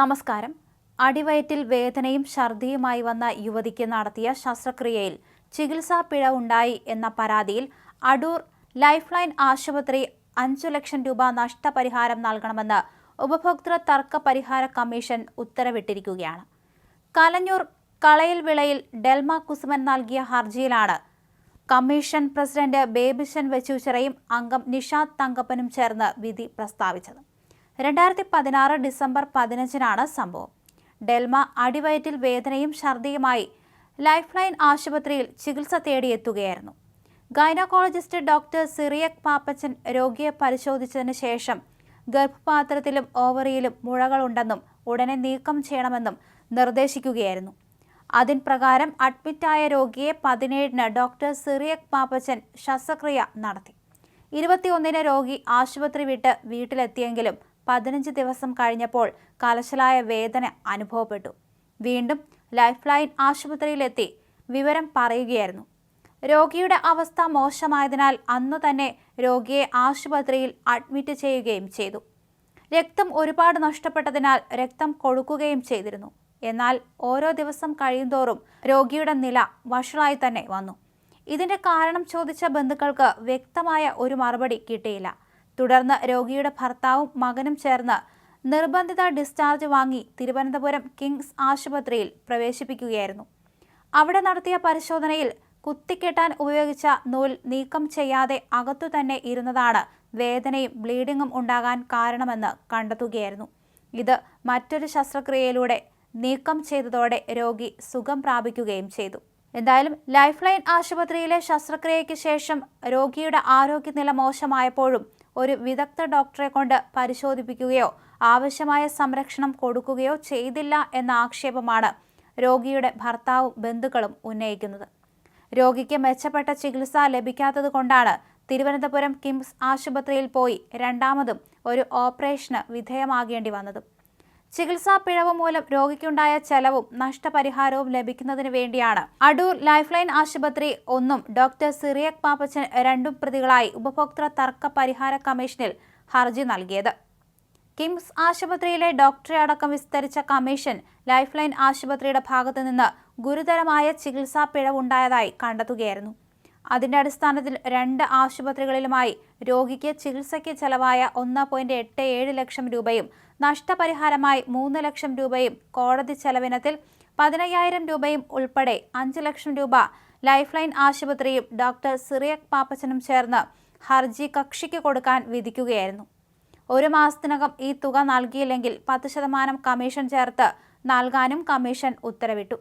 നമസ്കാരം. അടിവയറ്റിൽ വേദനയും ഛർദിയുമായി വന്ന യുവതിക്ക് നടത്തിയ ശസ്ത്രക്രിയയിൽ ചികിത്സാ പിഴ ഉണ്ടായി എന്ന പരാതിയിൽ അടൂർ ലൈഫ് ലൈൻ ആശുപത്രി അഞ്ചു ലക്ഷം രൂപ നഷ്ടപരിഹാരം നൽകണമെന്ന് ഉപഭോക്തൃ തർക്ക പരിഹാര കമ്മീഷൻ ഉത്തരവിട്ടിരിക്കുകയാണ്. കലഞ്ഞൂർ കളയിൽ വിളയിൽ ഡെൽമ കുസുമൻ നൽകിയ ഹർജിയിലാണ് കമ്മീഷൻ പ്രസിഡന്റ് ബേബിശൻ വെച്ചൂച്ചിറയും അംഗം നിഷാദ് തങ്കപ്പനും ചേർന്ന് വിധി പ്രസ്താവിച്ചത്. രണ്ടായിരത്തി പതിനാറ് ഡിസംബർ പതിനഞ്ചിനാണ് സംഭവം. ഡെൽമ അടിവയറ്റിൽ വേദനയും ഛർദിയുമായി ലൈഫ് ലൈൻ ആശുപത്രിയിൽ ചികിത്സ തേടിയെത്തുകയായിരുന്നു. ഗൈനക്കോളജിസ്റ്റ് ഡോക്ടർ സിറിയക് പാപ്പച്ചൻ രോഗിയെ പരിശോധിച്ചതിന് ശേഷം ഗർഭപാത്രത്തിലും ഓവറിയിലും മുഴകളുണ്ടെന്നും ഉടനെ നീക്കം ചെയ്യണമെന്നും നിർദ്ദേശിക്കുകയായിരുന്നു. അതിൻ പ്രകാരം അഡ്മിറ്റായ രോഗിയെ പതിനേഴിന് ഡോക്ടർ സിറിയക് പാപ്പച്ചൻ ശസ്ത്രക്രിയ നടത്തി. ഇരുപത്തിയൊന്നിന് രോഗി ആശുപത്രി വിട്ട് വീട്ടിലെത്തിയെങ്കിലും പതിനഞ്ച് ദിവസം കഴിഞ്ഞപ്പോൾ കലശലായ വേദന അനുഭവപ്പെട്ടു. വീണ്ടും ലൈഫ് ലൈൻ ആശുപത്രിയിലെത്തി വിവരം പറയുകയായിരുന്നു. രോഗിയുടെ അവസ്ഥ മോശമായതിനാൽ അന്നു തന്നെ രോഗിയെ ആശുപത്രിയിൽ അഡ്മിറ്റ് ചെയ്യുകയും ചെയ്തു. രക്തം ഒരുപാട് നഷ്ടപ്പെട്ടതിനാൽ രക്തം കൊടുക്കുകയും ചെയ്തിരുന്നു. എന്നാൽ ഓരോ ദിവസം കഴിയുന്തോറും രോഗിയുടെ നില വഷളായി തന്നെ വന്നു. ഇതിന്റെ കാരണം ചോദിച്ച ബന്ധുക്കൾക്ക് വ്യക്തമായ ഒരു മറുപടി കിട്ടിയില്ല. തുടർന്ന് രോഗിയുടെ ഭർത്താവും മകനും ചേർന്ന് നിർബന്ധിത ഡിസ്ചാർജ് വാങ്ങി തിരുവനന്തപുരം കിങ്സ് ആശുപത്രിയിൽ പ്രവേശിപ്പിക്കുകയായിരുന്നു. അവിടെ നടത്തിയ പരിശോധനയിൽ കുത്തിക്കെട്ടാൻ ഉപയോഗിച്ച നൂൽ നീക്കം ചെയ്യാതെ അകത്തു തന്നെ ഇരുന്നതാണ് വേദനയും ബ്ലീഡിങ്ങും ഉണ്ടാകാൻ കാരണമെന്ന് കണ്ടെത്തുകയായിരുന്നു. ഇത് മറ്റൊരു ശസ്ത്രക്രിയയിലൂടെ നീക്കം ചെയ്തതോടെ രോഗി സുഖം പ്രാപിക്കുകയും ചെയ്തു. എന്തായാലും ലൈഫ് ലൈൻ ആശുപത്രിയിലെ ശസ്ത്രക്രിയയ്ക്ക് ശേഷം രോഗിയുടെ ആരോഗ്യനില മോശമായപ്പോഴും ഒരു വിദഗ്ധ ഡോക്ടറെ കൊണ്ട് പരിശോധിപ്പിക്കുകയോ ആവശ്യമായ സംരക്ഷണം കൊടുക്കുകയോ ചെയ്തില്ല എന്ന ആക്ഷേപമാണ് രോഗിയുടെ ഭർത്താവും ബന്ധുക്കളും ഉന്നയിക്കുന്നത്. രോഗിക്ക് മെച്ചപ്പെട്ട ചികിത്സ ലഭിക്കാത്തത് കൊണ്ടാണ് തിരുവനന്തപുരം കിംസ് ആശുപത്രിയിൽ പോയി രണ്ടാമതും ഒരു ഓപ്പറേഷന് വിധേയമാകേണ്ടി വന്നത്. ചികിത്സാ പിഴവ് മൂലം രോഗിക്കുണ്ടായ ചെലവും നഷ്ടപരിഹാരവും ലഭിക്കുന്നതിന് വേണ്ടിയാണ്. അടൂർ ലൈഫ് ലൈൻ ആശുപത്രി ഒന്നും ഡോക്ടർ സിറിയക് പാപ്പച്ചൻ രണ്ടും പ്രതികളായി ഉപഭോക്തൃ തർക്ക പരിഹാര കമ്മീഷനിൽ ഹർജി നൽകിയത്. കിംസ് ആശുപത്രിയിലെ ഡോക്ടറെ അടക്കം വിസ്തരിച്ച കമ്മീഷൻ ലൈഫ് ലൈൻ ആശുപത്രിയുടെ ഭാഗത്തു നിന്ന് ഗുരുതരമായ ചികിത്സാ പിഴവുണ്ടായതായി കണ്ടെത്തുകയായിരുന്നു. അതിന്റെ അടിസ്ഥാനത്തിൽ രണ്ട് ആശുപത്രികളിലുമായി രോഗിക്ക് ചികിത്സയ്ക്ക് ചെലവായ ഒന്ന് പോയിന്റ് എട്ട് ഏഴ് ലക്ഷം രൂപയും നഷ്ടപരിഹാരമായി മൂന്ന് ലക്ഷം രൂപയും കോടതി ചെലവിനത്തിൽ പതിനയ്യായിരം രൂപയും ഉൾപ്പെടെ അഞ്ച് ലക്ഷം രൂപ ലൈഫ് ലൈൻ ആശുപത്രിയും ഡോക്ടർ സിറിയക് പാപ്പച്ചനും ചേർന്ന് ഹർജി കക്ഷിക്ക് കൊടുക്കാൻ വിധിക്കുകയായിരുന്നു. ഒരു മാസത്തിനകം ഈ തുക നൽകിയില്ലെങ്കിൽ പത്ത് ശതമാനം കമ്മീഷൻ ചേർത്ത് നൽകാനും കമ്മീഷൻ ഉത്തരവിട്ടു.